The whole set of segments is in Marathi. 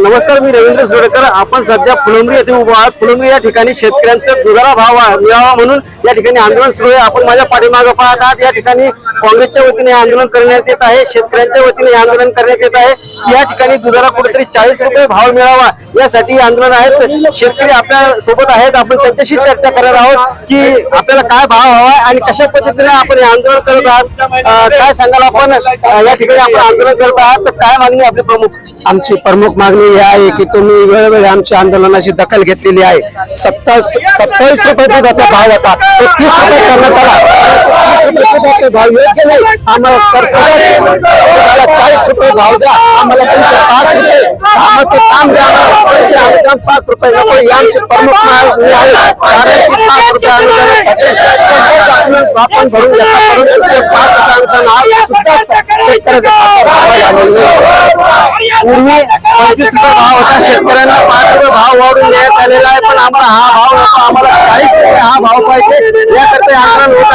नमस्कार मी रवींद्र सुरकर. आपण सध्या फुलंब्री येथे उभा आहात. फुलंब्री या ठिकाणी शेतकऱ्यांचा दुधारा भाव मिळावा म्हणून या ठिकाणी आंदोलन सुरू आहे. आपण माझ्या पाठीमागे पाहत आहात. या ठिकाणी काँग्रेसच्या वतीने आंदोलन करण्यात येत आहे शेतकऱ्यांच्या वतीने आंदोलन करण्यात येत आहे. या ठिकाणी दुधाला कुठेतरी चाळीस रुपये भाव मिळावा यासाठी आंदोलन आहेत. शेतकरी आपल्यासोबत आहेत आपण त्यांच्याशी चर्चा करणार आहोत की आपल्याला काय भाव हवा आणि कशा पद्धतीने आपण हे आंदोलन करत आहात. काय सांगाल आपण? या ठिकाणी आपण आंदोलन करत आहात. तर काय मागणी आपली प्रमुख? आमची प्रमुख मागणी ही आहे की तुम्ही वेळोवेळी आमच्या आंदोलनाची दखल घेतलेली आहे. सत्ता सत्तावीस रुपये दुधाचा भाव होता. तो तीस रुपये करण्यात आला. तीस रुपये दुधाचा भाव योग्य नाही आम्हाला सरसकट चाळीस रुपये भाव द्या आम्हाला तुमचे पाच रुपये कामाचं काम द्या तुमचे अनुदान पाच रुपये नको ही आमची प्रमुख मागणी आहे कारण की पाच रुपये अनुदानासाठी शंभर आपण भरून घेता परंतु ते पाच रुपये अनुदान आज सुद्धा नाही. पूर्वी पंचवीस रुपये भाव होता शेतकऱ्यांना पाच रुपये भाव वाढून देण्यात आलेला आहे पण आम्हाला हा भाव नको आम्हाला चाळीस रुपये हा भाव पाहिजे याकरता आंदोलन होत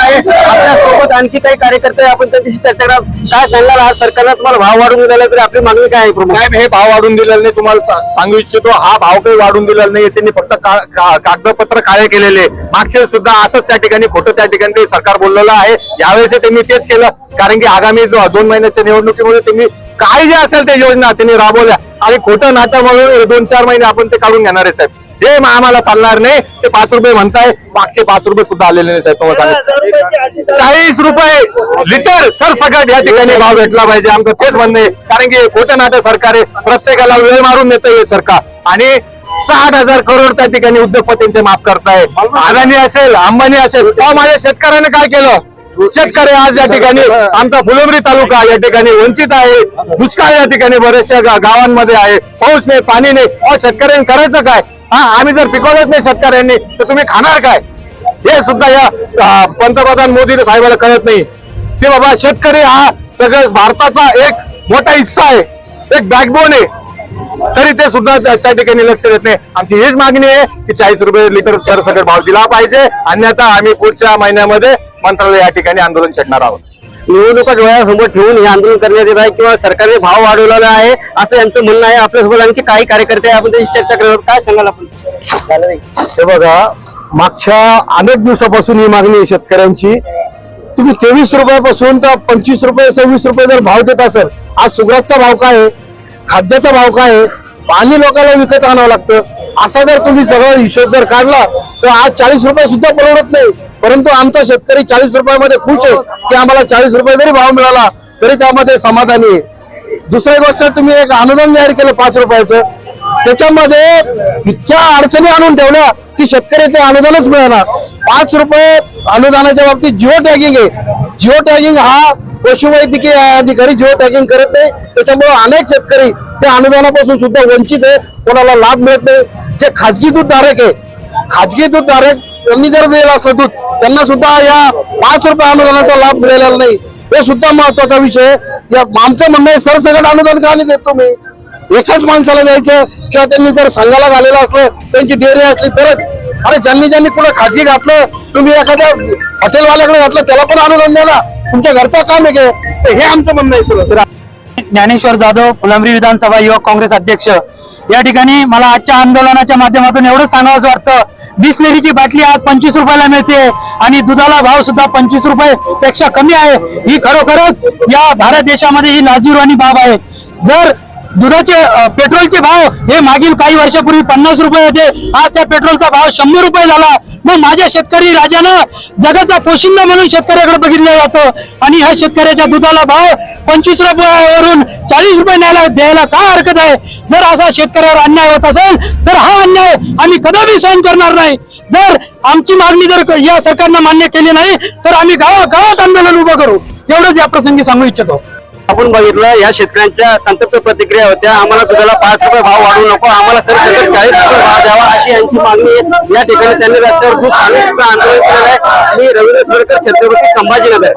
आणखी काही कार्यकर्ते आपण त्यांच्याशी चर्चा करा काय सांगाल आज सरकारनं तुम्हाला भाव वाढून दिलेला तरी आपली मागणी काय आहे साहेब हे भाव वाढून दिलेला नाही तुम्हाला सांगू इच्छितो हा भाव काही वाढून दिलेला नाही त्यांनी फक्त कागदपत्र काळे केलेले. मागचे सुद्धा असंच त्या ठिकाणी खोटं त्या ठिकाणी सरकार बोललेलं आहे. यावेळेस त्यांनी तेच केलं. कारण की आगामी जो- दोन महिन्याच्या निवडणुकीमुळे त्यांनी काय जे असेल ते योजना त्यांनी राबवल्या. आणि खोटं नातं म्हणून दोन चार महिने आपण ते काढून घेणार आहे साहेब. हे आम्हाला चालणार नाही ते पाच रुपये म्हणताय मागचे पाच रुपये सुद्धा आलेले नाही साहेब तुम्हाला चाळीस रुपये लिटर सर सगळ्यात या ठिकाणी भाव भेटला पाहिजे आमचं तेच म्हणणं आहे. कारण की खोटं नाटक सरकार आहे प्रत्येकाला वेळ मारून देतं हे सरकार. आणि साठ हजार करोड त्या ठिकाणी उद्योगपतींचे माफ करताय. अदानी असेल अंबानी असेल अहो, माझ्या शेतकऱ्याने काय केलं? शेतकरी आज या ठिकाणी आमचा फुलंबरी तालुका या ठिकाणी वंचित आहे दुष्काळ या ठिकाणी बऱ्याचशा गावांमध्ये आहे. पाऊस नाही पाणी नाही. अहो शेतकऱ्यांनी करायचं काय? हा आम्ही जर पिकवलंच नाही शेतकऱ्यांनी तर तुम्ही खाणार काय? हे सुद्धा या पंतप्रधान मोदी साहेबाला कळत नाही. की बाबा शेतकरी हा सगळं भारताचा एक मोठा हिस्सा आहे एक बॅकबोन आहे. तरी ते सुद्धा त्या त्या ठिकाणी लक्ष देत नाही. आमची हीच मागणी आहे की चाळीस रुपये लिटर सरसकट भाव दिला पाहिजे. अन्यथा आम्ही पुढच्या महिन्यामध्ये मंत्रालय या ठिकाणी आंदोलन छेडणार आहोत. निवडणुका डोळ्यासमोर ठेवून हे आंदोलन करण्यात येत आहे किंवा सरकारने भाव वाढवलेला आहे असं यांचं म्हणणं आहे. आपल्यासोबत आणखी काही कार्यकर्ते आपण त्याची चर्चा करणार काय सांगाल आपण? हे बघा मागच्या अनेक दिवसापासून ही मागणी आहे शेतकऱ्यांची. तुम्ही तेवीस रुपयापासून तर पंचवीस रुपये सव्वीस रुपये जर भाव देत असेल आज सुगरातचा भाव काय आहे? खाद्याचा भाव काय आहे? पाणी लोकांना विकत आणावं लागतं. असा जर तुम्ही सगळा हिशोब जर काढला तर आज चाळीस रुपये सुद्धा परवडत नाही. परंतु आमचा शेतकरी चाळीस रुपयामध्ये खुश आहे की आम्हाला चाळीस रुपये जरी भाव मिळाला तरी त्यामध्ये समाधानी आहे. दुसरी गोष्ट तुम्ही एक अनुदान जाहीर केलं पाच रुपयाचं. त्याच्यामध्ये इतक्या अडचणी आणून ठेवल्या की शेतकरी ते अनुदानच मिळणार पाच रुपये अनुदानाच्या बाबतीत जिओ टॅगिंग आहे. जिओ टॅगिंग हा पशुवैद्यकीय अधिकारी जिओ टॅगिंग करत नाही. त्याच्यामुळे अनेक शेतकरी त्या अनुदानापासून सुद्धा वंचित आहे. कोणाला लाभ मिळत नाही. जे खाजगी दूध धारक आहे खाजगी दूध धारक त्यांनी जर दिलेलं असलं दूध त्यांना सुद्धा या पाच रुपये अनुदानाचा लाभ मिळालेला नाही. हे सुद्धा महत्त्वाचा विषय या आमचं म्हणणं आहे सरसगट अनुदान का नाही देत तुम्ही? एकाच माणसाला द्यायचं किंवा त्यांनी जर संघाला घालेलं असलं त्यांची डेअरी असली तरच. अरे ज्यांनी ज्यांनी कुठं खाजगी घातलं तुम्ही एखाद्या हॉटेलवाल्याकडे घातलं त्याला पण अनुदान द्या ना. तुमच्या घरचा काम आहे हे आमचं म्हणणं आहे ज्ञानेश्वर जाधव फुलंब्री विधानसभा युवक काँग्रेस अध्यक्ष. या ठिकाणी मला आजच्या आंदोलनाच्या माध्यमातून एवढंच सांगावं वाटतं. बिसलेरीची बाटली आज पंचवीस रुपयाला मिळते आणि दुधाला भाव सुद्धा पंचवीस रुपये पेक्षा कमी आहे. ही खरोखरच या भारत देशामध्ये ही लाजीरवाणी बाब आहे. जर दुधाचे पेट्रोलचे भाव हे मागील काही वर्षापूर्वी पन्नास रुपये होते आज त्या पेट्रोलचा भाव शंभर रुपये झाला. मग माझ्या शेतकरी राजानं जगाचा पोशिंदा म्हणून शेतकऱ्याकडे बघितलं जातं. आणि ह्या शेतकऱ्याच्या दुधाला भाव पंचवीस रुपयावरून चाळीस रुपये न्यायला द्यायला काय हरकत आहे? जर असा शेतकऱ्यावर अन्याय होत असेल तर हा अन्याय आम्ही कदापि सहन करणार नाही. जर आमची मागणी जर या सरकारनं मान्य केली नाही तर आम्ही गावा गावात आंदोलन उभं करू. एवढंच या प्रसंगी सांगू इच्छितो. आपण बघितलं या शेतकऱ्यांच्या संतप्त प्रतिक्रिया होत्या. आम्हाला दुधाला पाच रुपये भाव वाढवू नको आम्हाला सरसकट चाळीस रुपये भाव द्यावा अशी यांची मागणी आहे. या ठिकाणी त्यांनी रस्त्यावर दूध आंदोलन केलेलं आहे. मी रवींद्र सरकर छत्रपती संभाजीनगर.